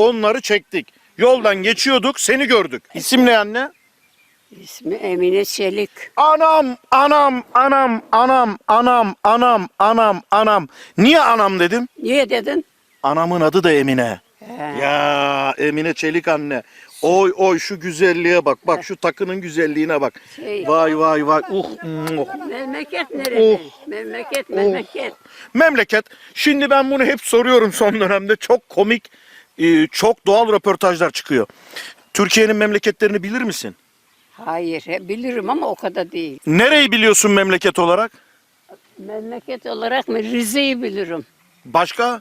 onları çektik. Yoldan geçiyorduk seni gördük. İsim ne anne? İsmi Emine Çelik. Anam, anam, anam, anam, anam, anam, anam, anam. Niye anam dedim? Niye dedin? Anamın adı da Emine. He. Ya Emine Çelik anne. Oy oy şu güzelliğe bak. Bak şu takının güzelliğine bak. Şey- Vay vay vay. Uh, muh. Memleket nerede? Oh. Memleket, memleket. Memleket. Şimdi ben bunu hep soruyorum son dönemde. Çok komik, e, çok doğal röportajlar çıkıyor. Türkiye'nin memleketlerini bilir misin? Hayır, he, bilirim ama o kadar değil. Nereyi biliyorsun memleket olarak? Memleket olarak mı? Rize'yi bilirim. Başka?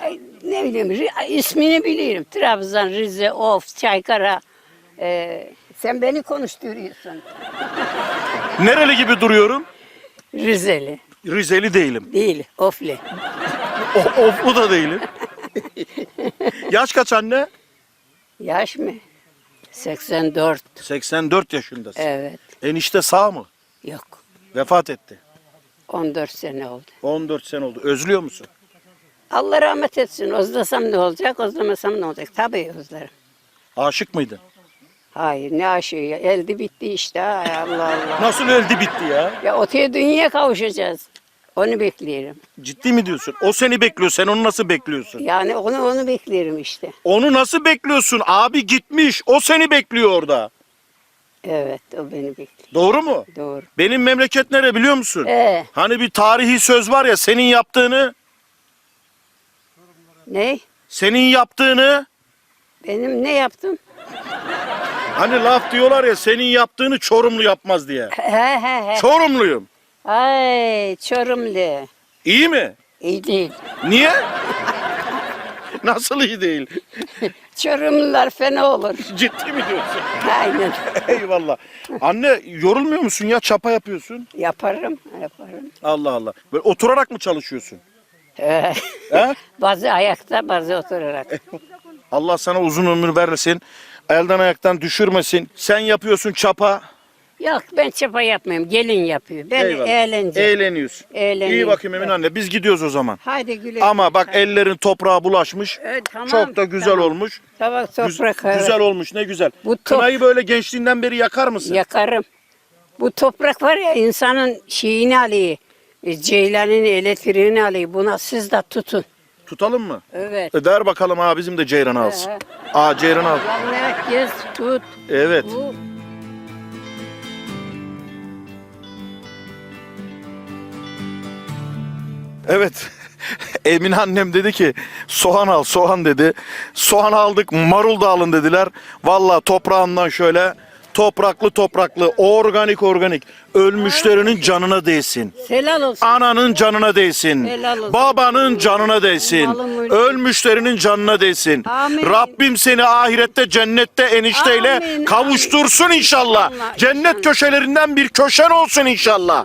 Ay, ne bileyim, Ri- ay, ismini bilirim. Trabzon, Rize, Of, Çaykara. Ee, sen beni konuşturuyorsun. Nereli gibi duruyorum? Rizeli. Rizeli değilim. Değil, Ofli. O, oflu da değilim. Yaş kaç anne? Yaş mı? 84. 84 yaşındasın. Evet. Enişte sağ mı? Yok. Vefat etti. 14 sene oldu. 14 sene oldu. Özlüyor musun? Allah rahmet etsin. Özlesem ne olacak, özlemesem ne olacak? Tabii özlerim. Aşık mıydın? Hayır ne aşığı ya. Elde bitti işte. Ay Allah Allah. Nasıl öldü bitti ya? Ya öteye dünyaya kavuşacağız. Onu bekliyorum. Ciddi mi diyorsun? O seni bekliyor. Sen onu nasıl bekliyorsun? Yani onu onu bekliyorum işte. Onu nasıl bekliyorsun? Abi gitmiş. O seni bekliyor orada. Evet o beni bekliyor. Doğru mu? Doğru. Benim memleket nere biliyor musun? Ee, Hani bir tarihi söz var ya senin yaptığını, ne? senin yaptığını, Benim ne yaptım? hani laf diyorlar ya senin yaptığını Çorumlu yapmaz diye. He he he. Çorumluyum. Ay Çorumlu. İyi mi? İyi değil. Niye? Nasıl iyi değil? Çorumlular fena olur. Ciddi mi diyorsun? Aynen. Eyvallah. Anne yorulmuyor musun ya? Çapa yapıyorsun. Yaparım, yaparım. Allah Allah. Böyle oturarak mı çalışıyorsun? Ee, He? bazı ayakta, bazı oturarak. Allah sana uzun ömür vermesin. Elden ayaktan düşürmesin. Sen yapıyorsun çapa. Yok ben çapa yapmıyorum. Gelin yapıyor. Ben Eyvallah. eğlence. Eğleniyorsun. Eğleniyorum. İyi bakayım Emin anne. Biz gidiyoruz o zaman. Haydi güle. Ama bak ellerin toprağa bulaşmış. Evet, tamam, Çok da güzel tamam. olmuş. Tabak Güz- toprak. evet. Güzel olmuş. Ne güzel. Bu top- Kınayı böyle gençliğinden beri yakar mısın? Yakarım. Bu toprak var ya insanın şeyini alıyor. e, Ceylanın elektriğini alıyor. Buna siz de tutun. Tutalım mı? Evet. E der bakalım ha bizim de Ceyran'ı alsın. He. Aa Ceyran al. Gez, tut. Evet. Bu Evet. Emine annem dedi ki soğan al soğan dedi. Soğan aldık marul da alın dediler. Valla toprağından şöyle topraklı topraklı organik organik ölmüşlerinin canına değsin. helal olsun. Ananın canına değsin. Helal olsun. Babanın canına değsin. Malın. Ölmüşlerinin canına değsin. Amin. Rabbim seni ahirette cennette enişteyle Amin, kavuştursun inşallah. Cennet inşallah. köşelerinden bir köşen olsun inşallah.